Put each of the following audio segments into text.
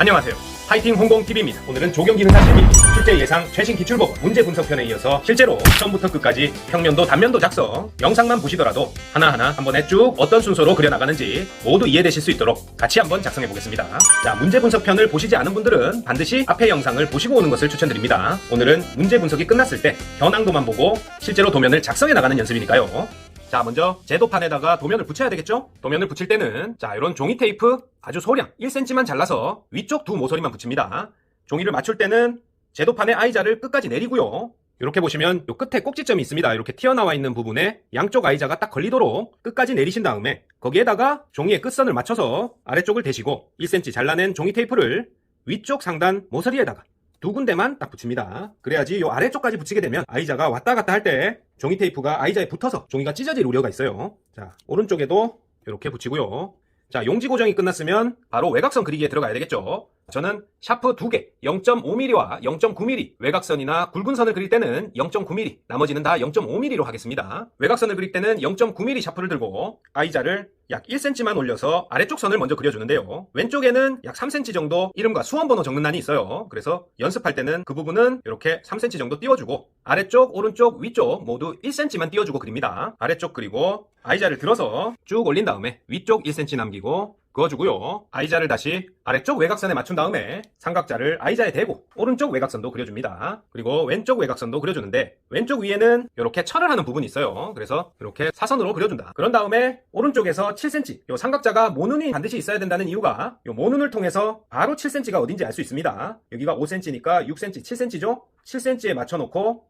안녕하세요. 파이팅 홍공TV입니다. 오늘은 조경기능사 재미 실제 예상 최신 기출법 문제 분석편에 이어서 실제로 처음부터 끝까지 평면도 단면도 작성 영상만 보시더라도 하나하나 한 번에 쭉 어떤 순서로 그려나가는지 모두 이해되실 수 있도록 같이 한번 작성해 보겠습니다. 자, 문제 분석편을 보시지 않은 분들은 반드시 앞에 영상을 보시고 오는 것을 추천드립니다. 오늘은 문제 분석이 끝났을 때 현황도만 보고 실제로 도면을 작성해 나가는 연습이니까요. 자, 먼저 제도판에다가 도면을 붙여야 되겠죠? 도면을 붙일 때는 자, 이런 종이 테이프 아주 소량 1cm만 잘라서 위쪽 두 모서리만 붙입니다. 종이를 맞출 때는 제도판의 I자를 끝까지 내리고요. 이렇게 보시면 요 끝에 꼭지점이 있습니다. 이렇게 튀어나와 있는 부분에 양쪽 I자가 딱 걸리도록 끝까지 내리신 다음에 거기에다가 종이의 끝선을 맞춰서 아래쪽을 대시고 1cm 잘라낸 종이 테이프를 위쪽 상단 모서리에다가 두 군데만 딱 붙입니다. 그래야지 요 아래쪽까지 붙이게 되면 아이자가 왔다 갔다 할 때 종이 테이프가 아이자에 붙어서 종이가 찢어질 우려가 있어요. 자, 오른쪽에도 이렇게 붙이고요. 자, 용지 고정이 끝났으면 바로 외곽선 그리기에 들어가야 되겠죠. 저는 샤프 두 개, 0.5mm와 0.9mm 외곽선이나 굵은 선을 그릴 때는 0.9mm, 나머지는 다 0.5mm로 하겠습니다. 외곽선을 그릴 때는 0.9mm 샤프를 들고 I자를 약 1cm만 올려서 아래쪽 선을 먼저 그려주는데요. 왼쪽에는 약 3cm 정도 이름과 수험 번호 적는 난이 있어요. 그래서 연습할 때는 그 부분은 이렇게 3cm 정도 띄워주고 아래쪽, 오른쪽, 위쪽 모두 1cm만 띄워주고 그립니다. 아래쪽 그리고 I자를 들어서 쭉 올린 다음에 위쪽 1cm 남기고 그어주고요. I자를 다시 아래쪽 외곽선에 맞춘 다음에 삼각자를 I자에 대고 오른쪽 외곽선도 그려줍니다. 그리고 왼쪽 외곽선도 그려주는데 왼쪽 위에는 이렇게 철을 하는 부분이 있어요. 그래서 이렇게 사선으로 그려준다. 그런 다음에 오른쪽에서 7cm 요 삼각자가 모눈이 반드시 있어야 된다는 이유가 요 모눈을 통해서 바로 7cm가 어딘지 알 수 있습니다. 여기가 5cm니까 6cm, 7cm죠? 7cm에 맞춰놓고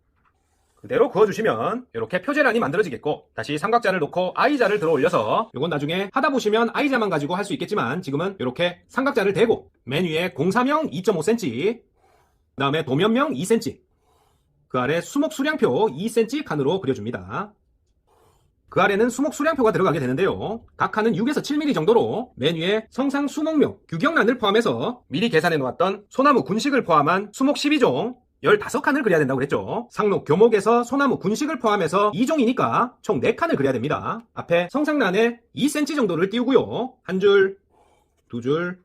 그대로 그어주시면 이렇게 표제란이 만들어지겠고 다시 삼각자를 놓고 I자를 들어 올려서 이건 나중에 하다 보시면 I자만 가지고 할 수 있겠지만 지금은 이렇게 삼각자를 대고 맨 위에 공사명 2.5cm 그 다음에 도면명 2cm 그 아래 수목 수량표 2cm 칸으로 그려줍니다. 그 아래는 수목 수량표가 들어가게 되는데요. 각 칸은 6에서 7mm 정도로 맨 위에 성상 수목명 규격란을 포함해서 미리 계산해 놓았던 소나무 군식을 포함한 수목 12종 15칸을 그려야 된다고 그랬죠. 상록 교목에서 소나무 군식을 포함해서 2종이니까 총 4칸을 그려야 됩니다. 앞에 성상란에 2cm 정도를 띄우고요. 한 줄, 두 줄,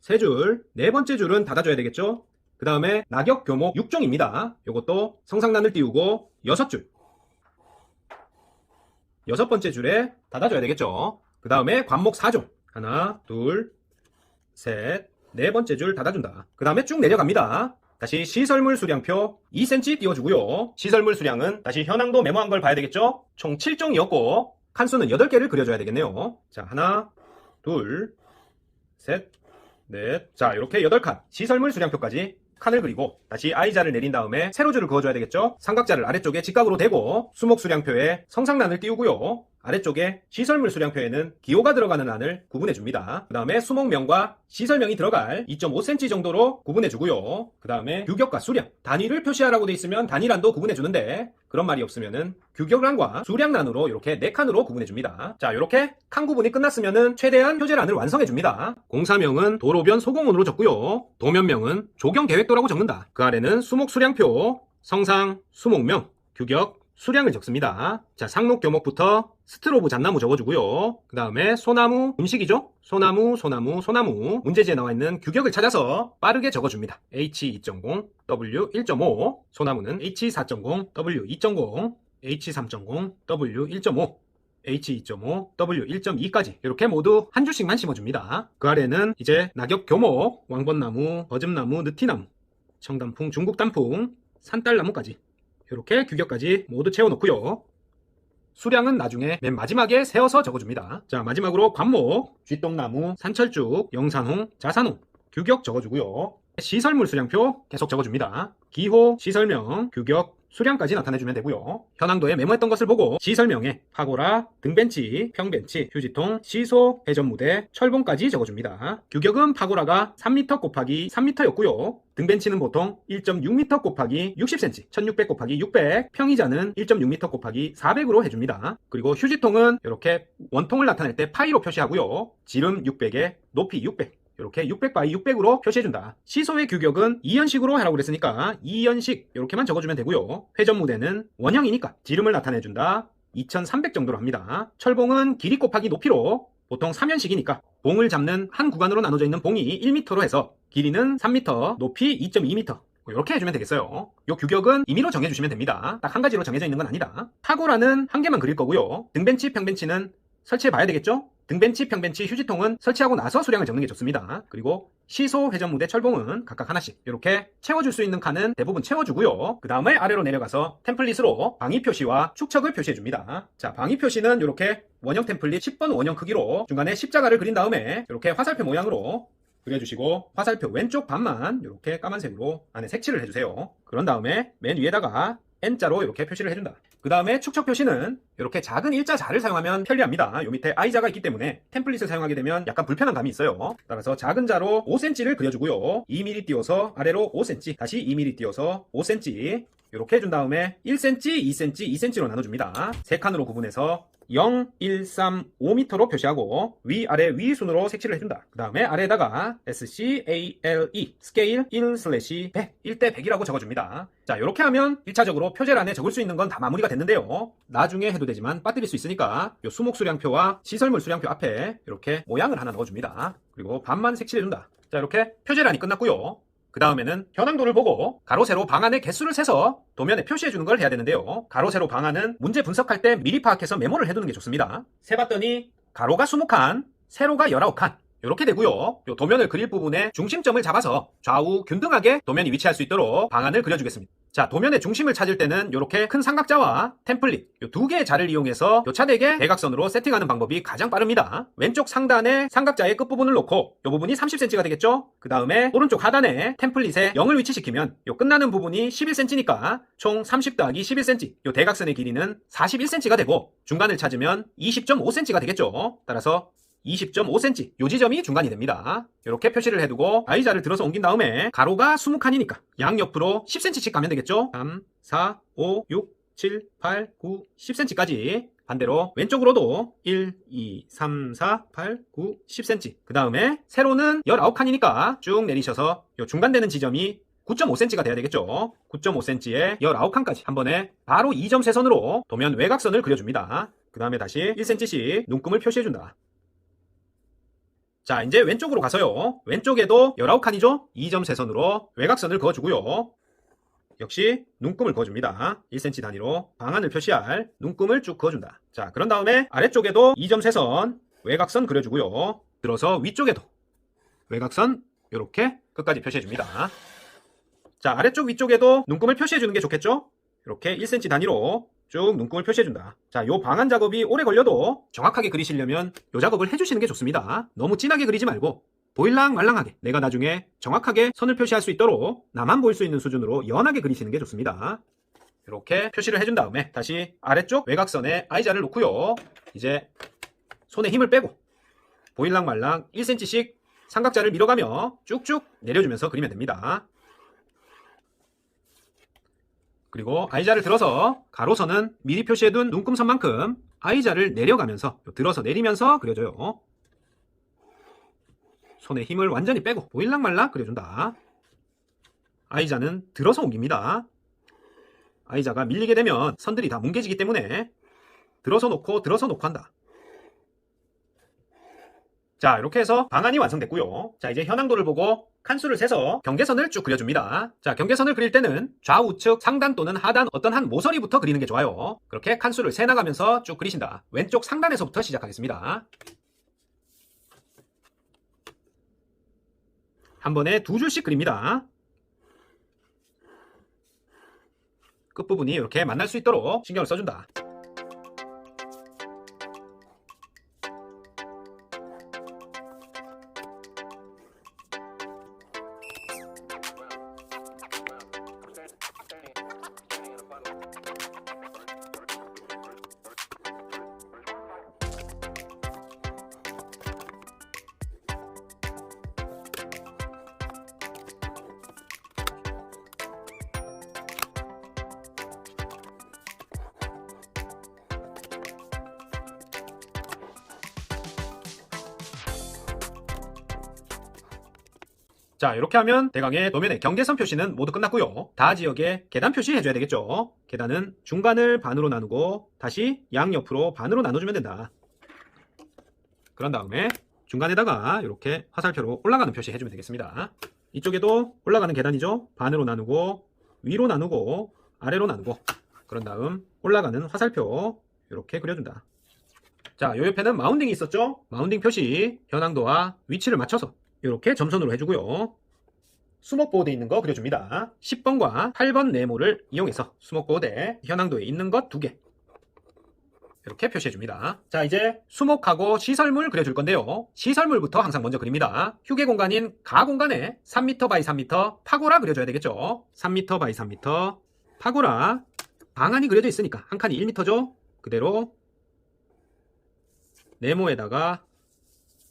세 줄, 네 번째 줄은 닫아줘야 되겠죠. 그 다음에 낙엽 교목 6종입니다. 이것도 성상란을 띄우고 6줄. 여섯 번째 줄에 닫아줘야 되겠죠. 그 다음에 관목 4종. 하나, 둘, 셋, 네 번째 줄 닫아준다. 그 다음에 쭉 내려갑니다. 다시 시설물 수량표 2cm 띄워주고요. 시설물 수량은 다시 현황도 메모한 걸 봐야 되겠죠? 총 7종이었고 칸수는 8개를 그려줘야 되겠네요. 자, 하나, 둘, 셋, 넷. 자, 이렇게 8칸. 시설물 수량표까지 칸을 그리고 다시 I자를 내린 다음에 세로줄을 그어줘야 되겠죠? 삼각자를 아래쪽에 직각으로 대고 수목 수량표에 성상란을 띄우고요. 아래쪽에 시설물 수량표에는 기호가 들어가는 란을 구분해 줍니다. 그 다음에 수목명과 시설명이 들어갈 2.5cm 정도로 구분해 주고요. 그 다음에 규격과 수량, 단위를 표시하라고 돼 있으면 단위란도 구분해 주는데 그런 말이 없으면은 규격란과 수량란으로 이렇게 4칸으로 구분해 줍니다. 자, 이렇게 칸 구분이 끝났으면은 최대한 표제란을 완성해 줍니다. 공사명은 도로변 소공원으로 적고요. 도면명은 조경 계획도라고 적는다. 그 아래는 수목 수량표, 성상, 수목명, 규격, 수량을 적습니다. 자, 상록 교목부터 스트로브 잣나무 적어주고요. 그 다음에 소나무 음식이죠? 소나무, 소나무, 소나무. 문제지에 나와 있는 규격을 찾아서 빠르게 적어줍니다. H2.0, W1.5. 소나무는 H4.0, W2.0, H3.0, W1.5. H2.5, W1.2까지 이렇게 모두 한 줄씩만 심어줍니다. 그 아래는 이제 낙엽 교목, 왕번나무, 버즘나무, 느티나무, 청단풍, 중국단풍, 산딸나무까지 이렇게 규격까지 모두 채워놓고요. 수량은 나중에 맨 마지막에 세워서 적어줍니다. 자, 마지막으로 관목, 쥐똥나무, 산철쭉, 영산홍, 자산홍, 규격 적어주고요. 시설물 수량표 계속 적어줍니다. 기호, 시설명, 규격, 수량까지 나타내주면 되고요. 현황도에 메모했던 것을 보고 시설명에 파고라, 등벤치, 평벤치, 휴지통, 시소, 회전무대, 철봉까지 적어줍니다. 규격은 파고라가 3m 곱하기 3m였고요. 등벤치는 보통 1.6m 곱하기 60cm, 1600 곱하기 600, 평이자는 1.6m 곱하기 400으로 해줍니다. 그리고 휴지통은 이렇게 원통을 나타낼 때 파이로 표시하고요. 지름 600에 높이 600, 이렇게 600 바이 600으로 표시해준다. 시소의 규격은 2연식으로 하라고 그랬으니까 2연식 이렇게만 적어주면 되고요. 회전 무대는 원형이니까 지름을 나타내준다. 2300 정도로 합니다. 철봉은 길이 곱하기 높이로 보통 3연식이니까 봉을 잡는 한 구간으로 나눠져 있는 봉이 1m로 해서 길이는 3m, 높이 2.2m. 이렇게 해주면 되겠어요. 요 규격은 임의로 정해주시면 됩니다. 딱 한 가지로 정해져 있는 건 아니다. 타고라는 한 개만 그릴 거고요. 등벤치, 평벤치는 설치해 봐야 되겠죠? 등벤치, 평벤치, 휴지통은 설치하고 나서 수량을 적는 게 좋습니다. 그리고 시소, 회전 무대, 철봉은 각각 하나씩 이렇게 채워줄 수 있는 칸은 대부분 채워주고요. 그 다음에 아래로 내려가서 템플릿으로 방위 표시와 축척을 표시해 줍니다. 자, 방위 표시는 이렇게 원형 템플릿 10번 원형 크기로 중간에 십자가를 그린 다음에 이렇게 화살표 모양으로 그려주시고 화살표 왼쪽 반만 이렇게 까만색으로 안에 색칠을 해주세요. 그런 다음에 맨 위에다가 N자로 이렇게 표시를 해준다. 그 다음에 축척 표시는 이렇게 작은 일자 자를 사용하면 편리합니다. 요 밑에 I자가 있기 때문에 템플릿을 사용하게 되면 약간 불편한 감이 있어요. 따라서 작은 자로 5cm를 그려주고요. 2mm 띄워서 아래로 5cm, 다시 2mm 띄워서 5cm 이렇게 해준 다음에 1cm, 2cm, 2cm로 나눠줍니다. 세 칸으로 구분해서 0, 1, 3, 5m로 표시하고 위, 아래, 위 순으로 색칠을 해준다. 그 다음에 아래에다가 SCALE 스케일 1 슬래시 100, 1대 100이라고 적어줍니다. 자, 이렇게 하면 1차적으로 표제란에 적을 수 있는 건 다 마무리가 됐는데요. 나중에 해도 되지만 빠뜨릴 수 있으니까 요 수목 수량표와 시설물 수량표 앞에 이렇게 모양을 하나 넣어줍니다. 그리고 반만 색칠해준다. 자, 이렇게 표제란이 끝났고요. 그 다음에는 현황도를 보고 가로 세로 방안의 개수를 세서 도면에 표시해 주는 걸 해야 되는데요. 가로 세로 방안은 문제 분석할 때 미리 파악해서 메모를 해두는 게 좋습니다. 세봤더니 가로가 20칸, 세로가 19칸. 이렇게 되고요. 요 도면을 그릴 부분에 중심점을 잡아서 좌우 균등하게 도면이 위치할 수 있도록 방안을 그려주겠습니다. 자, 도면의 중심을 찾을 때는 이렇게 큰 삼각자와 템플릿 요두 개의 자를 이용해서 요 차대게 대각선으로 세팅하는 방법이 가장 빠릅니다. 왼쪽 상단에 삼각자의 끝부분을 놓고 요 부분이 30cm가 되겠죠? 그 다음에 오른쪽 하단에 템플릿에 0을 위치시키면 요 끝나는 부분이 11cm니까 총 30 더하기 11cm 요 대각선의 길이는 41cm가 되고 중간을 찾으면 20.5cm가 되겠죠? 따라서 20.5cm 요 지점이 중간이 됩니다. 이렇게 표시를 해두고 I자를 들어서 옮긴 다음에 가로가 20칸이니까 양옆으로 10cm씩 가면 되겠죠? 3, 4, 5, 6, 7, 8, 9, 10cm까지 반대로 왼쪽으로도 1, 2, 3, 4, 8, 9, 10cm 그 다음에 세로는 19칸이니까 쭉 내리셔서 요 중간 되는 지점이 9.5cm가 돼야 되겠죠. 9.5cm에 19칸까지 한 번에 바로 2점 세선으로 도면 외곽선을 그려줍니다. 그 다음에 다시 1cm씩 눈금을 표시해준다. 자, 이제 왼쪽으로 가서요. 왼쪽에도 19칸이죠? 2점 세선으로 외곽선을 그어주고요. 역시 눈금을 그어줍니다. 1cm 단위로 방안을 표시할 눈금을 쭉 그어준다. 자, 그런 다음에 아래쪽에도 2점 세선 외곽선 그려주고요. 들어서 위쪽에도 외곽선 이렇게 끝까지 표시해줍니다. 자, 아래쪽 위쪽에도 눈금을 표시해주는 게 좋겠죠? 이렇게 1cm 단위로 쭉 눈금을 표시해준다. 자, 요 방안 작업이 오래 걸려도 정확하게 그리시려면 요 작업을 해주시는 게 좋습니다. 너무 진하게 그리지 말고 보일랑 말랑하게 내가 나중에 정확하게 선을 표시할 수 있도록 나만 보일 수 있는 수준으로 연하게 그리시는 게 좋습니다. 이렇게 표시를 해준 다음에 다시 아래쪽 외곽선에 I자를 놓고요. 이제 손에 힘을 빼고 보일랑 말랑 1cm씩 삼각자를 밀어가며 쭉쭉 내려주면서 그리면 됩니다. 그리고 I자를 들어서 가로선은 미리 표시해둔 눈금선만큼 I자를 내려가면서 들어서 내리면서 그려줘요. 손에 힘을 완전히 빼고 보일랑말랑 그려준다. I자는 들어서 옮깁니다. I자가 밀리게 되면 선들이 다 뭉개지기 때문에 들어서 놓고 들어서 놓고 한다. 자 이렇게 해서 방안이 완성됐고요. 자 이제 현황도를 보고 칸수를 세서 경계선을 쭉 그려줍니다. 자 경계선을 그릴 때는 좌우측 상단 또는 하단 어떤 한 모서리부터 그리는 게 좋아요. 그렇게 칸수를 세 나가면서 쭉 그리신다. 왼쪽 상단에서부터 시작하겠습니다. 한 번에 두 줄씩 그립니다. 끝부분이 이렇게 만날 수 있도록 신경을 써준다. 자 이렇게 하면 대강의 도면의 경계선 표시는 모두 끝났고요. 다 지역에 계단 표시 해줘야 되겠죠. 계단은 중간을 반으로 나누고 다시 양옆으로 반으로 나눠주면 된다. 그런 다음에 중간에다가 이렇게 화살표로 올라가는 표시 해주면 되겠습니다. 이쪽에도 올라가는 계단이죠. 반으로 나누고 위로 나누고 아래로 나누고 그런 다음 올라가는 화살표 이렇게 그려준다. 자, 요 옆에는 마운딩이 있었죠? 마운딩 표시 현황도와 위치를 맞춰서 이렇게 점선으로 해주고요. 수목보호대에 있는 거 그려줍니다. 10번과 8번 네모를 이용해서 수목보호대 현황도에 있는 것두 개. 이렇게 표시해줍니다. 자, 이제 수목하고 시설물 그려줄 건데요. 시설물부터 항상 먼저 그립니다. 휴게 공간인 가 공간에 3m 바이 3m 파고라 그려줘야 되겠죠. 3m 바이 3m 파고라 방안이 그려져 있으니까 한 칸이 1m죠. 그대로 네모에다가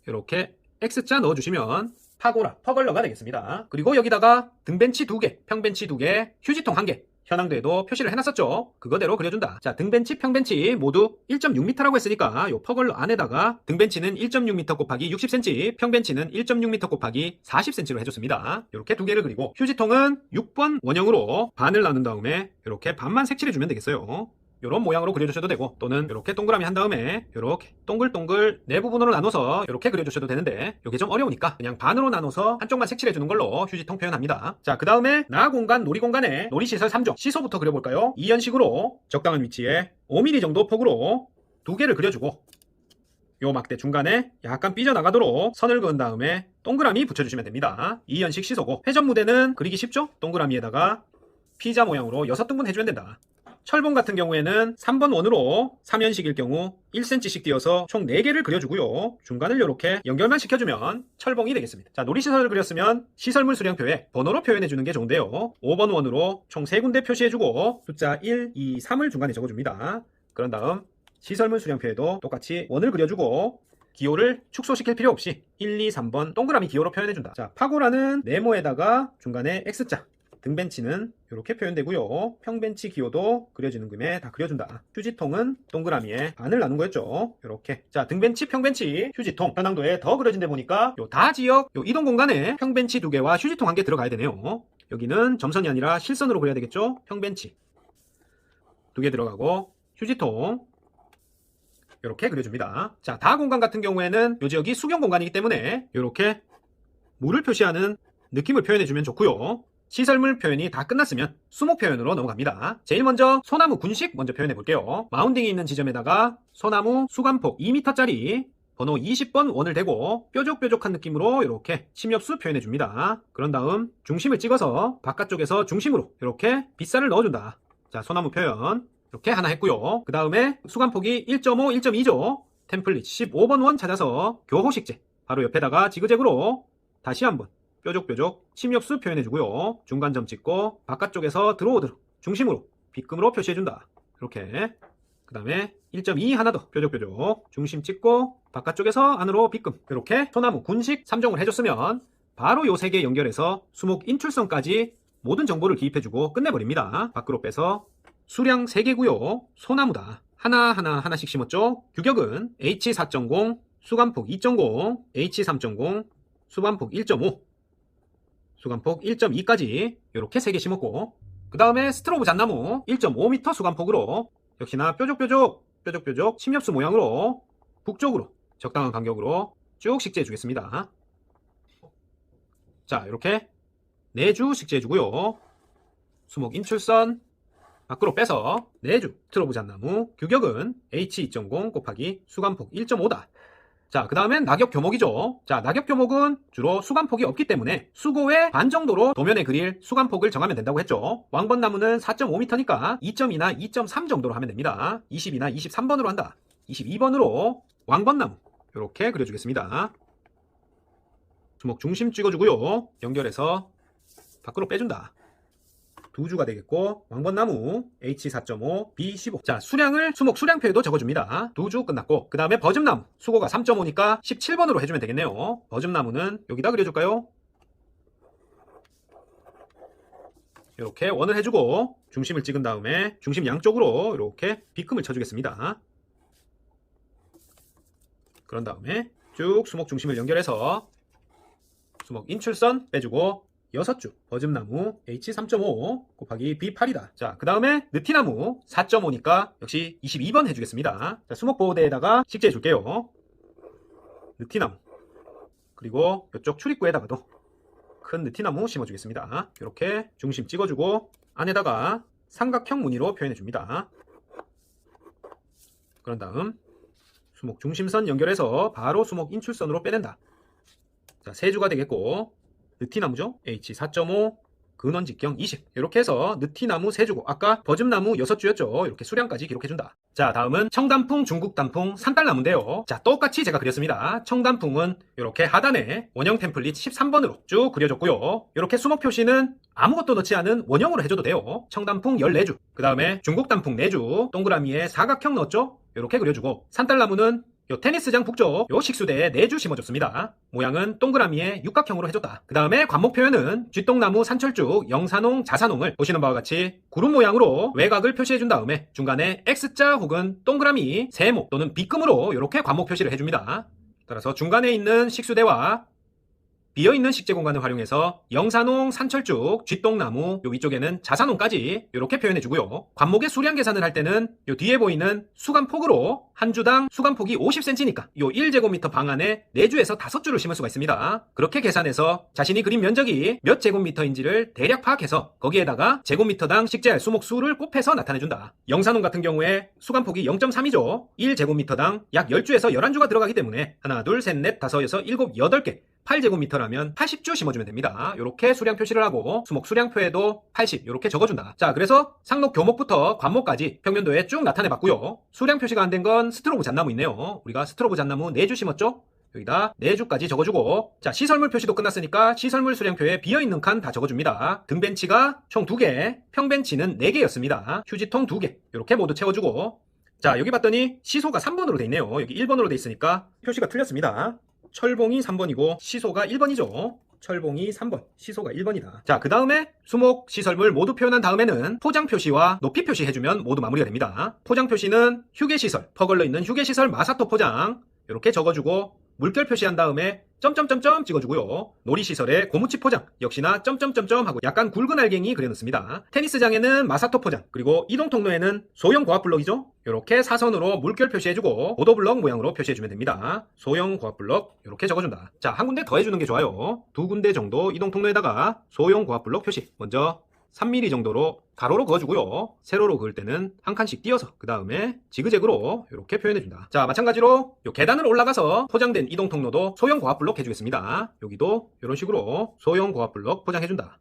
이렇게 X자 넣어주시면 파고라, 퍼걸러가 되겠습니다. 그리고 여기다가 등벤치 2개, 평벤치 2개, 휴지통 1개, 현황도에도 표시를 해놨었죠. 그거대로 그려준다. 자, 등벤치, 평벤치 모두 1.6m라고 했으니까 요 퍼걸러 안에다가 등벤치는 1.6m 곱하기 60cm, 평벤치는 1.6m 곱하기 40cm로 해줬습니다. 이렇게 두 개를 그리고 휴지통은 6번 원형으로 반을 나눈 다음에 이렇게 반만 색칠해주면 되겠어요. 이런 모양으로 그려주셔도 되고 또는 이렇게 동그라미 한 다음에 이렇게 동글동글 네 부분으로 나눠서 이렇게 그려주셔도 되는데 이게 좀 어려우니까 그냥 반으로 나눠서 한쪽만 색칠해 주는 걸로 휴지통 표현합니다. 자, 그 다음에 나 공간, 놀이 공간에 놀이시설 3종 시소부터 그려볼까요? 이연식으로 적당한 위치에 5mm 정도 폭으로 두 개를 그려주고 요 막대 중간에 약간 삐져나가도록 선을 그은 다음에 동그라미 붙여주시면 됩니다. 이연식 시소고 회전 무대는 그리기 쉽죠? 동그라미에다가 피자 모양으로 6등분 해주면 된다. 철봉 같은 경우에는 3번 원으로 3연식일 경우 1cm씩 띄어서 총 4개를 그려주고요. 중간을 이렇게 연결만 시켜주면 철봉이 되겠습니다. 자, 놀이시설을 그렸으면 시설물 수량표에 번호로 표현해주는 게 좋은데요. 5번 원으로 총 3군데 표시해주고 숫자 1, 2, 3을 중간에 적어줍니다. 그런 다음 시설물 수량표에도 똑같이 원을 그려주고 기호를 축소시킬 필요 없이 1, 2, 3번 동그라미 기호로 표현해준다. 자, 파고라는 네모에다가 중간에 X자 등벤치는 이렇게 표현되고요. 평벤치 기호도 그려지는 금에 다 그려준다. 휴지통은 동그라미에 반을 나눈 거였죠. 이렇게. 자, 등벤치, 평벤치, 휴지통. 현황도에 더 그려진 데 보니까 요 다 지역, 요 이동 공간에 평벤치 두 개와 휴지통 한 개 들어가야 되네요. 여기는 점선이 아니라 실선으로 그려야 되겠죠? 평벤치. 두 개 들어가고 휴지통. 이렇게 그려줍니다. 자, 다 공간 같은 경우에는 요 지역이 수경 공간이기 때문에 이렇게 물을 표시하는 느낌을 표현해주면 좋고요. 시설물 표현이 다 끝났으면 수목 표현으로 넘어갑니다. 제일 먼저 소나무 군식 먼저 표현해 볼게요. 마운딩이 있는 지점에다가 소나무 수간폭 2m짜리 번호 20번 원을 대고 뾰족뾰족한 느낌으로 이렇게 침엽수 표현해 줍니다. 그런 다음 중심을 찍어서 바깥쪽에서 중심으로 이렇게 빗살을 넣어준다. 자, 소나무 표현 이렇게 하나 했고요. 그 다음에 수간폭이 1.5, 1.2죠. 템플릿 15번 원 찾아서 교호식재 바로 옆에다가 지그재그로 다시 한번 뾰족뾰족 침엽수 표현해주고요. 중간점 찍고 바깥쪽에서 들어오도록 중심으로 빗금으로 표시해준다. 이렇게 그 다음에 1.2 하나 더 뾰족뾰족 중심 찍고 바깥쪽에서 안으로 빗금 이렇게 소나무 군식 3종을 해줬으면 바로 요 세 개 연결해서 수목 인출선까지 모든 정보를 기입해주고 끝내버립니다. 밖으로 빼서 수량 3개고요. 소나무다. 하나하나 하나씩 심었죠. 규격은 H4.0, 수간폭 2.0, H3.0, 수반폭 1.5 수간폭 1.2까지 이렇게 3개 심었고 그 다음에 스트로브 잣나무 1.5m 수간폭으로 역시나 뾰족뾰족 뾰족뾰족 침엽수 모양으로 북쪽으로 적당한 간격으로 쭉 식재해 주겠습니다. 자 이렇게 4주 식재해 주고요. 수목 인출선 밖으로 빼서 4주 스트로브 잣나무 규격은 H2.0 곱하기 수간폭 1.5다. 자, 그 다음엔 낙엽 교목이죠. 자, 낙엽 교목은 주로 수간폭이 없기 때문에 수고의 반 정도로 도면에 그릴 수간폭을 정하면 된다고 했죠. 왕번나무는 4.5m니까 2.2나 2.3 정도로 하면 됩니다. 20이나 23번으로 한다. 22번으로 왕번나무 이렇게 그려주겠습니다. 주먹 중심 찍어주고요. 연결해서 밖으로 빼준다. 두 주가 되겠고 왕번나무 H4.5, B15. 자 수량을 수목 수량표에도 적어줍니다. 두 주 끝났고 그 다음에 버즘나무. 수고가 3.5니까 17번으로 해주면 되겠네요. 버즘나무는 여기다 그려줄까요? 이렇게 원을 해주고 중심을 찍은 다음에 중심 양쪽으로 이렇게 비금을 쳐주겠습니다. 그런 다음에 쭉 수목 중심을 연결해서 수목 인출선 빼주고 6주 버즘나무 H3.5 곱하기 B8이다. 자, 그 다음에 느티나무 4.5니까 역시 22번 해주겠습니다. 자, 수목보호대에다가 식재해 줄게요. 느티나무 그리고 이쪽 출입구에다가도 큰 느티나무 심어주겠습니다. 이렇게 중심 찍어주고 안에다가 삼각형 무늬로 표현해 줍니다. 그런 다음 수목 중심선 연결해서 바로 수목 인출선으로 빼낸다. 자, 세 주가 되겠고 느티나무죠? H4.5 근원 직경 20 이렇게 해서 느티나무 세 주고 아까 버즘나무 6주였죠? 이렇게 수량까지 기록해준다. 자 다음은 청단풍 중국단풍 산딸나무인데요. 자 똑같이 제가 그렸습니다. 청단풍은 이렇게 하단에 원형 템플릿 13번으로 쭉 그려줬고요. 이렇게 수목 표시는 아무것도 넣지 않은 원형으로 해줘도 돼요. 청단풍 14주. 그 다음에 중국단풍 4주. 동그라미에 사각형 넣었죠? 이렇게 그려주고 산딸나무는 요 테니스장 북쪽 요 식수대에 4주 심어줬습니다. 모양은 동그라미에 육각형으로 해줬다. 그 다음에 관목 표현은 쥐똥나무 산철쭉 영산홍 자산홍을 보시는 바와 같이 구름 모양으로 외곽을 표시해준 다음에 중간에 X자 혹은 동그라미 세모 또는 B금으로 이렇게 관목 표시를 해줍니다. 따라서 중간에 있는 식수대와 비어있는 식재 공간을 활용해서 영산홍, 산철쭉, 쥐똥나무, 요 위쪽에는 자산홍까지 이렇게 표현해주고요. 관목의 수량 계산을 할 때는 요 뒤에 보이는 수간폭으로 한 주당 수간폭이 50cm니까 요 1제곱미터 방 안에 4주에서 5주를 심을 수가 있습니다. 그렇게 계산해서 자신이 그린 면적이 몇 제곱미터인지를 대략 파악해서 거기에다가 제곱미터당 식재할 수목 수를 곱해서 나타내준다. 영산홍 같은 경우에 수간폭이 0.3이죠. 1제곱미터당 약 10주에서 11주가 들어가기 때문에 하나, 둘, 셋, 넷, 다섯, 여섯, 일곱, 여덟 개 8제곱미터라면 80주 심어주면 됩니다. 이렇게 수량 표시를 하고 수목 수량표에도 80 이렇게 적어준다. 자 그래서 상록 교목부터 관목까지 평면도에 쭉 나타내봤고요. 수량 표시가 안 된 건 스트로브 잣나무 있네요. 우리가 스트로브 잣나무 4주 심었죠? 여기다 4주까지 적어주고 자 시설물 표시도 끝났으니까 시설물 수량표에 비어있는 칸 다 적어줍니다. 등벤치가 총 2개, 평벤치는 4개였습니다. 휴지통 2개 이렇게 모두 채워주고 자 여기 봤더니 시소가 3번으로 돼 있네요. 여기 1번으로 돼 있으니까 표시가 틀렸습니다. 철봉이 3번이고 시소가 1번이죠. 철봉이 3번, 시소가 1번이다. 자, 그 다음에 수목 시설물 모두 표현한 다음에는 포장 표시와 높이 표시 해주면 모두 마무리가 됩니다. 포장 표시는 휴게시설, 퍼걸러 있는 휴게시설 마사토 포장 이렇게 적어주고 물결 표시한 다음에 점점점점 찍어주고요. 놀이시설에 고무치 포장 역시나 점점점점 하고 약간 굵은 알갱이 그려놓습니다. 테니스장에는 마사토 포장 그리고 이동 통로에는 소형 고압 블럭이죠. 이렇게 사선으로 물결 표시해주고 오도블럭 모양으로 표시해주면 됩니다. 소형 고압 블럭 이렇게 적어준다. 자 한 군데 더 해주는 게 좋아요. 두 군데 정도 이동 통로에다가 소형 고압 블럭 표시 먼저 3mm 정도로 가로로 그어주고요. 세로로 그을 때는 한 칸씩 띄어서 그 다음에 지그재그로 이렇게 표현해준다. 자 마찬가지로 요 계단을 올라가서 포장된 이동 통로도 소형 고압 블럭 해주겠습니다. 여기도 이런 식으로 소형 고압 블럭 포장해준다.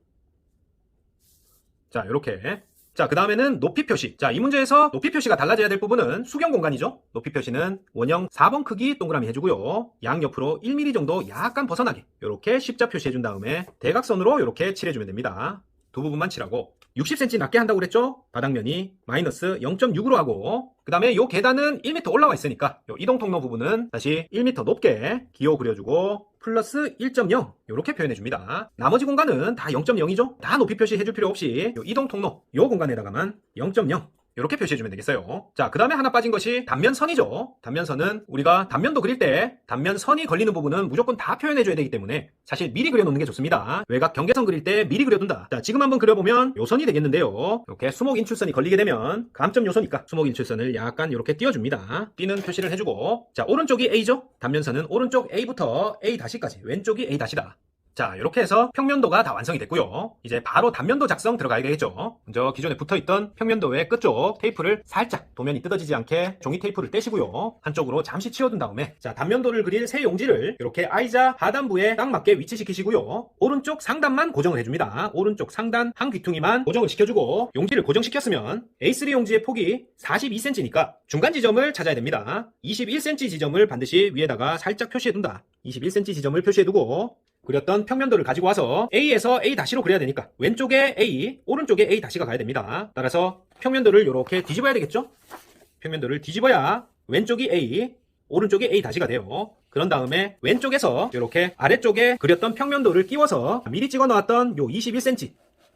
자 이렇게 자, 그 다음에는 높이 표시. 자, 이 문제에서 높이 표시가 달라져야 될 부분은 수경 공간이죠. 높이 표시는 원형 4번 크기 동그라미 해주고요. 양옆으로 1mm 정도 약간 벗어나게 이렇게 십자 표시해준 다음에 대각선으로 이렇게 칠해주면 됩니다. 두 부분만 칠하고 60cm 낮게 한다고 그랬죠? 바닥면이 마이너스 0.6으로 하고 그 다음에 요 계단은 1m 올라와 있으니까 요 이동 통로 부분은 다시 1m 높게 기호 그려주고 플러스 1.0 이렇게 표현해줍니다. 나머지 공간은 다 0.0이죠? 다 높이 표시해줄 필요 없이 요 이동 통로 요 공간에다가만 0.0 이렇게 표시해주면 되겠어요. 자, 그 다음에 하나 빠진 것이 단면선이죠. 단면선은 우리가 단면도 그릴 때 단면선이 걸리는 부분은 무조건 다 표현해줘야 되기 때문에 사실 미리 그려놓는 게 좋습니다. 외곽 경계선 그릴 때 미리 그려둔다. 자, 지금 한번 그려보면 요선이 되겠는데요. 이렇게 수목 인출선이 걸리게 되면 감점 요소니까 수목 인출선을 약간 이렇게 띄워줍니다. 띄는 표시를 해주고 자, 오른쪽이 A죠. 단면선은 오른쪽 A부터 A-까지 왼쪽이 A-다. 자, 이렇게 해서 평면도가 다 완성이 됐고요. 이제 바로 단면도 작성 들어가야 되겠죠. 먼저 기존에 붙어있던 평면도의 끝쪽 테이프를 살짝 도면이 뜯어지지 않게 종이 테이프를 떼시고요. 한쪽으로 잠시 치워둔 다음에 자, 단면도를 그릴 새 용지를 이렇게 I자 하단부에 딱 맞게 위치시키시고요. 오른쪽 상단만 고정을 해줍니다. 오른쪽 상단 한 귀퉁이만 고정을 시켜주고 용지를 고정시켰으면 A3 용지의 폭이 42cm니까 중간 지점을 찾아야 됩니다. 21cm 지점을 반드시 위에다가 살짝 표시해둔다. 21cm 지점을 표시해두고 그렸던 평면도를 가지고 와서 A에서 A-로 그려야 되니까 왼쪽에 A, 오른쪽에 A-가 가야 됩니다. 따라서 평면도를 이렇게 뒤집어야 되겠죠? 평면도를 뒤집어야 왼쪽이 A, 오른쪽이 A-가 돼요. 그런 다음에 왼쪽에서 이렇게 아래쪽에 그렸던 평면도를 끼워서 미리 찍어 놓았던 요 21cm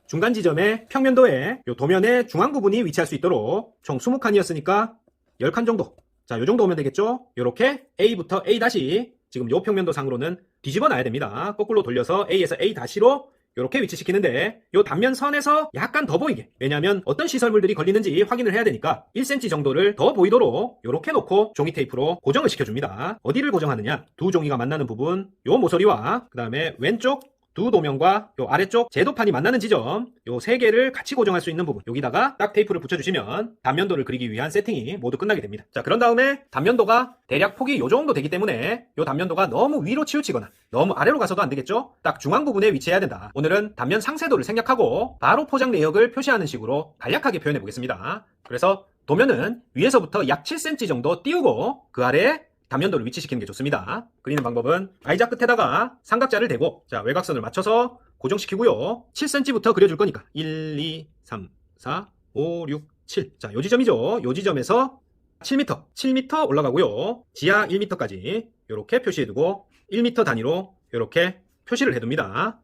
중간 지점에 평면도에 요 도면의 중앙 부분이 위치할 수 있도록 총 20칸이었으니까 10칸 정도. 자, 요 정도 오면 되겠죠? 요렇게 A부터 A 다시 지금 요 평면도 상으로는 뒤집어 놔야 됩니다. 거꾸로 돌려서 A에서 A 다시로 이렇게 위치시키는데 요 단면 선에서 약간 더 보이게 왜냐하면 어떤 시설물들이 걸리는지 확인을 해야 되니까 1cm 정도를 더 보이도록 이렇게 놓고 종이 테이프로 고정을 시켜줍니다. 어디를 고정하느냐 두 종이가 만나는 부분 요 모서리와 그 다음에 왼쪽 두 도면과 요 아래쪽 제도판이 만나는 지점 요 세 개를 같이 고정할 수 있는 부분 여기다가 딱 테이프를 붙여주시면 단면도를 그리기 위한 세팅이 모두 끝나게 됩니다. 자 그런 다음에 단면도가 대략 폭이 요 정도 되기 때문에 요 단면도가 너무 위로 치우치거나 너무 아래로 가서도 안 되겠죠? 딱 중앙 부분에 위치해야 된다. 오늘은 단면 상세도를 생략하고 바로 포장 내역을 표시하는 식으로 간략하게 표현해 보겠습니다. 그래서 도면은 위에서부터 약 7cm 정도 띄우고 그 아래에 단면도를 위치시키는 게 좋습니다. 그리는 방법은 I자 끝에다가 삼각자를 대고 자 외곽선을 맞춰서 고정시키고요. 7cm부터 그려줄 거니까 1, 2, 3, 4, 5, 6, 7. 자, 요 지점이죠. 요 지점에서 7m, 7m 올라가고요. 지하 1m까지 이렇게 표시해두고 1m 단위로 이렇게 표시를 해둡니다.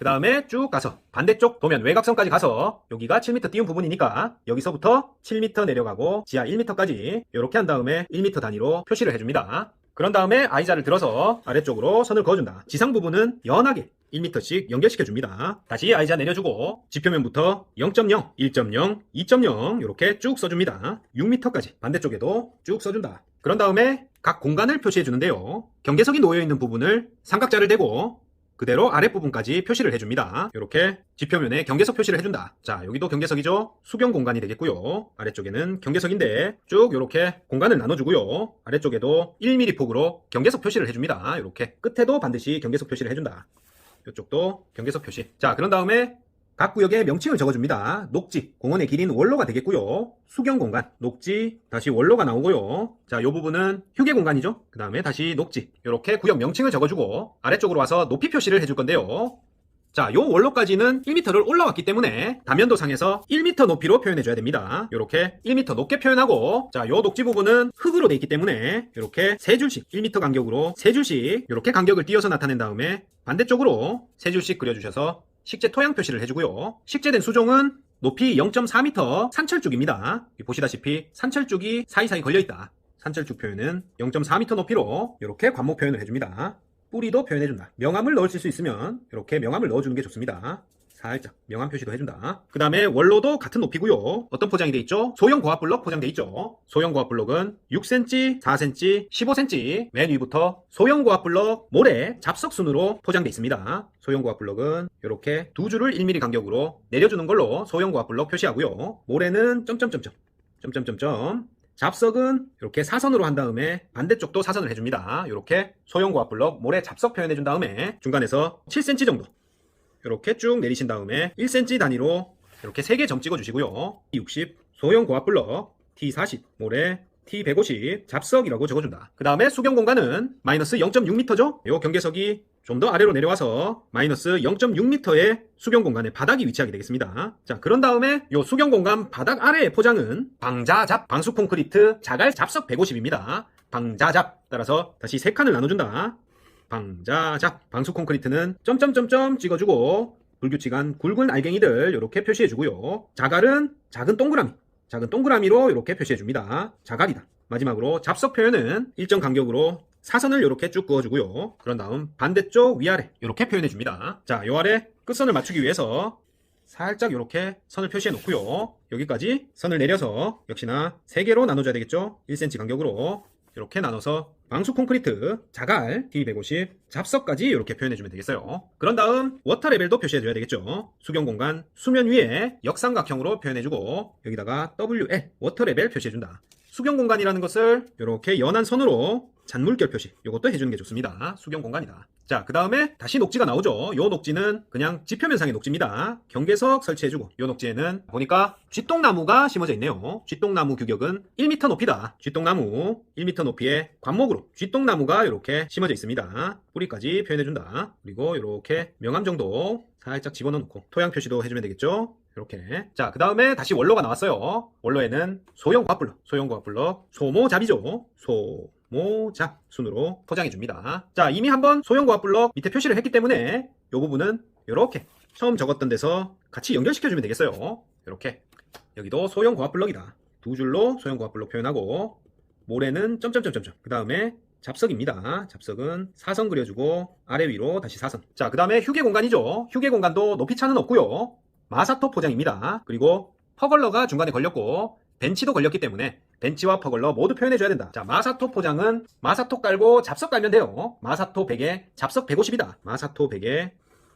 그 다음에 쭉 가서 반대쪽 도면 외곽선까지 가서 여기가 7m 띄운 부분이니까 여기서부터 7m 내려가고 지하 1m까지 이렇게 한 다음에 1m 단위로 표시를 해줍니다. 그런 다음에 I자를 들어서 아래쪽으로 선을 그어준다. 지상 부분은 연하게 1m씩 연결시켜줍니다. 다시 I자 내려주고 지표면부터 0.0, 1.0, 2.0 이렇게 쭉 써줍니다. 6m까지 반대쪽에도 쭉 써준다. 그런 다음에 각 공간을 표시해주는데요. 경계석이 놓여있는 부분을 삼각자를 대고 그대로 아랫부분까지 표시를 해줍니다. 이렇게 지표면에 경계석 표시를 해준다. 자, 여기도 경계석이죠? 수경 공간이 되겠고요. 아래쪽에는 경계석인데 쭉 이렇게 공간을 나눠주고요. 아래쪽에도 1mm 폭으로 경계석 표시를 해줍니다. 이렇게 끝에도 반드시 경계석 표시를 해준다. 이쪽도 경계석 표시. 자, 그런 다음에 각 구역의 명칭을 적어줍니다. 녹지, 공원의 길인 원로가 되겠고요. 수경 공간, 녹지, 다시 원로가 나오고요. 자, 이 부분은 휴게 공간이죠. 그 다음에 다시 녹지. 이렇게 구역 명칭을 적어주고 아래쪽으로 와서 높이 표시를 해줄 건데요. 자, 요 원로까지는 1m를 올라왔기 때문에 단면도 상에서 1m 높이로 표현해줘야 됩니다. 이렇게 1m 높게 표현하고, 자, 요 녹지 부분은 흙으로 돼 있기 때문에 이렇게 세 줄씩 1m 간격으로 세 줄씩 이렇게 간격을 띄어서 나타낸 다음에 반대쪽으로 세 줄씩 그려주셔서 식재 토양 표시를 해주고요. 식재된 수종은 높이 0.4m 산철쭉입니다. 여기 보시다시피 산철쭉이 사이사이 걸려있다. 산철쭉 표현은 0.4m 높이로 이렇게 관목 표현을 해줍니다. 뿌리도 표현해준다. 명암을 넣을 수 있으면 이렇게 명암을 넣어주는 게 좋습니다. 살짝 명암 표시도 해준다. 그 다음에 원로도 같은 높이고요. 어떤 포장이 돼 있죠? 소형 고압 블럭 포장돼 있죠. 소형 고압 블럭은 6cm, 4cm, 15cm 맨 위부터 소형 고압 블럭 모래 잡석 순으로 포장돼 있습니다. 소형 고압 블럭은 이렇게 두 줄을 1mm 간격으로 내려주는 걸로 소형 고압 블럭 표시하고요. 모래는 점점점점 점점점점 잡석은 이렇게 사선으로 한 다음에 반대쪽도 사선을 해줍니다. 이렇게 소형 고압 블럭 모래 잡석 표현해준 다음에 중간에서 7cm 정도 이렇게 쭉 내리신 다음에 1cm 단위로 이렇게 3개 점 찍어주시고요. T60 소형 고압 블럭 T40 모래 T150 잡석이라고 적어준다. 그 다음에 수경 공간은 마이너스 0.6m죠? 요 경계석이 좀 더 아래로 내려와서 마이너스 0.6m의 수경 공간의 바닥이 위치하게 되겠습니다. 자, 그런 다음에 요 수경 공간 바닥 아래의 포장은 방자잡 방수 콘크리트 자갈 잡석 150입니다. 방자잡 따라서 다시 세 칸을 나눠준다. 방자잡 방수 콘크리트는 점점점점 찍어주고 불규칙한 굵은 알갱이들 이렇게 표시해주고요. 자갈은 작은 동그라미 작은 동그라미로 이렇게 표시해줍니다. 자갈이다. 마지막으로 잡석 표현은 일정 간격으로 사선을 이렇게 쭉 그어주고요. 그런 다음 반대쪽 위아래 이렇게 표현해줍니다. 자, 요 아래 끝선을 맞추기 위해서 살짝 이렇게 선을 표시해 놓고요. 여기까지 선을 내려서 역시나 3개로 나눠줘야 되겠죠? 1cm 간격으로 이렇게 나눠서 방수 콘크리트, 자갈, D150, 잡석까지 이렇게 표현해주면 되겠어요. 그런 다음 워터 레벨도 표시해줘야 되겠죠. 수경 공간 수면 위에 역삼각형으로 표현해주고 여기다가 WL 워터 레벨 표시해준다. 수경 공간이라는 것을 이렇게 연한 선으로 잔물결 표시 이것도 해주는 게 좋습니다. 수경 공간이다. 자, 그 다음에 다시 녹지가 나오죠. 요 녹지는 그냥 지표면상의 녹지입니다. 경계석 설치해주고 요 녹지에는 보니까 쥐똥나무가 심어져 있네요. 쥐똥나무 규격은 1m 높이다. 쥐똥나무 1m 높이의 관목으로 쥐똥나무가 이렇게 심어져 있습니다. 뿌리까지 표현해준다. 그리고 이렇게 명암 정도 살짝 집어넣고 토양 표시도 해주면 되겠죠. 이렇게 자 그 다음에 다시 원로가 나왔어요 원로에는 소형 과블럭 소형 과블럭 소모잡이죠 소 모잡 순으로 포장해 줍니다 자 이미 한번 소형 과블럭 밑에 표시를 했기 때문에 이 부분은 이렇게 처음 적었던 데서 같이 연결시켜 주면 되겠어요 이렇게 여기도 소형 고압블럭이다 두 줄로 소형 고압블럭 표현하고 모래는 점점점점점 그 다음에 잡석입니다. 잡석은 사선 그려주고 아래 위로 다시 사선. 자, 그 다음에 휴게 공간이죠. 휴게 공간도 높이 차는 없고요. 마사토 포장입니다. 그리고 퍼걸러가 중간에 걸렸고 벤치도 걸렸기 때문에 벤치와 퍼걸러 모두 표현해줘야 된다. 자, 마사토 포장은 마사토 깔고 잡석 깔면 돼요. 마사토 100에 잡석 150이다. 마사토 100에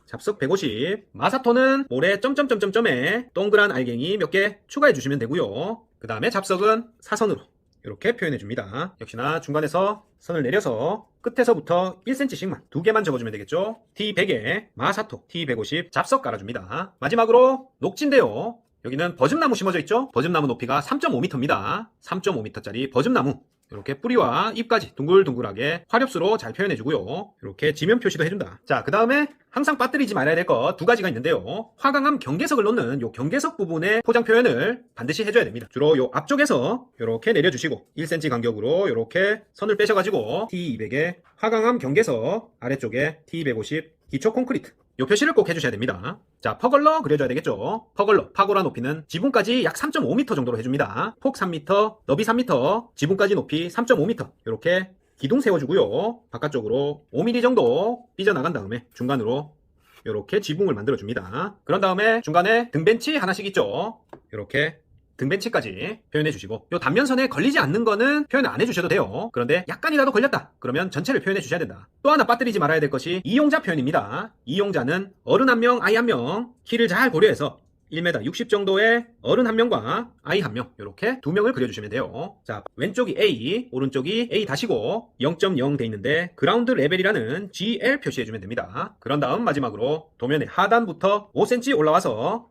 잡석 150. 마사토는 모래 점점점점점에 동그란 알갱이 몇 개 추가해 주시면 되고요. 그 다음에 잡석은 사선으로 이렇게 표현해 줍니다. 역시나 중간에서 선을 내려서 끝에서부터 1cm씩만 두 개만 적어주면 되겠죠. T100에 마사토 T150 잡석 깔아줍니다. 마지막으로 녹지인데요. 여기는 버즘나무 심어져 있죠? 버즘나무 높이가 3.5m입니다. 3.5m짜리 버즘나무. 이렇게 뿌리와 잎까지 둥글둥글하게 화렵수로 잘 표현해주고요. 이렇게 지면 표시도 해준다. 자, 그 다음에 항상 빠뜨리지 말아야 될 것 두 가지가 있는데요. 화강암 경계석을 놓는 요 경계석 부분의 포장 표현을 반드시 해줘야 됩니다. 주로 요 앞쪽에서 이렇게 내려주시고 1cm 간격으로 이렇게 선을 빼셔가지고 T200에 화강암 경계석 아래쪽에 T250 기초 콘크리트 요 표시를 꼭 해주셔야 됩니다. 자, 퍼걸러 그려줘야 되겠죠? 퍼걸러, 파고라 높이는 지붕까지 약 3.5m 정도로 해줍니다. 폭 3m, 너비 3m, 지붕까지 높이 3.5m. 이렇게 기둥 세워주고요. 바깥쪽으로 5mm 정도 삐져나간 다음에 중간으로 이렇게 지붕을 만들어줍니다. 그런 다음에 중간에 등벤치 하나씩 있죠? 이렇게 등벤치까지 표현해 주시고 요 단면선에 걸리지 않는 거는 표현 안 해주셔도 돼요. 그런데 약간이라도 걸렸다. 그러면 전체를 표현해 주셔야 된다. 또 하나 빠뜨리지 말아야 될 것이 이용자 표현입니다. 이용자는 어른 한 명, 아이 한 명, 키를 잘 고려해서 1m 60 정도의 어른 한 명과 아이 한 명, 이렇게 두 명을 그려주시면 돼요. 자, 왼쪽이 A, 오른쪽이 A 다시고 0.0 돼 있는데 그라운드 레벨이라는 GL 표시해주면 됩니다. 그런 다음 마지막으로 도면의 하단부터 5cm 올라와서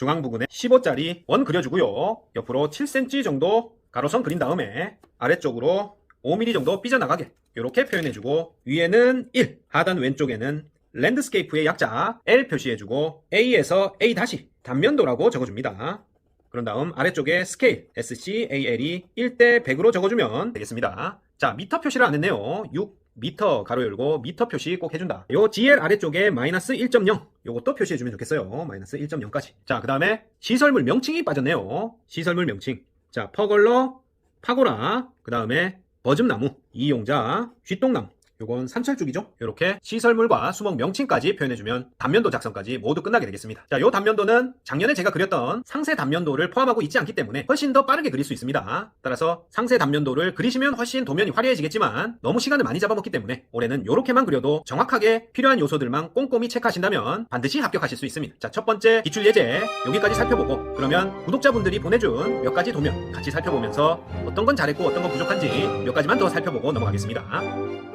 중앙 부분에 15짜리 원 그려주고요. 옆으로 7cm 정도 가로선 그린 다음에 아래쪽으로 5mm 정도 삐져나가게 이렇게 표현해주고 위에는 1, 하단 왼쪽에는 랜드스케이프의 약자 L 표시해주고 A에서 A 다시 단면도라고 적어줍니다. 그런 다음 아래쪽에 스케일 SCAL이 1대 100으로 적어주면 되겠습니다. 자 미터 표시를 안 했네요. 6 미터 가로 열고 미터 표시 꼭 해준다. 요 GL 아래쪽에 마이너스 1.0 요것도 표시해주면 좋겠어요. 마이너스 1.0까지. 자 그 다음에 시설물 명칭이 빠졌네요. 시설물 명칭. 자 퍼걸러, 파고라, 그 다음에 버즘나무, 이용자, 쥐똥나무. 요건 산철 쪽이죠. 이렇게 시설물과 수목 명칭까지 표현해주면 단면도 작성까지 모두 끝나게 되겠습니다. 자, 요 단면도는 작년에 제가 그렸던 상세 단면도를 포함하고 있지 않기 때문에 훨씬 더 빠르게 그릴 수 있습니다. 따라서 상세 단면도를 그리시면 훨씬 도면이 화려해지겠지만 너무 시간을 많이 잡아먹기 때문에 올해는 요렇게만 그려도 정확하게 필요한 요소들만 꼼꼼히 체크하신다면 반드시 합격하실 수 있습니다. 자, 첫 번째 기출 예제 여기까지 살펴보고 그러면 구독자분들이 보내준 몇 가지 도면 같이 살펴보면서 어떤 건 잘했고 어떤 건 부족한지 몇 가지만 더 살펴보고 넘어가겠습니다.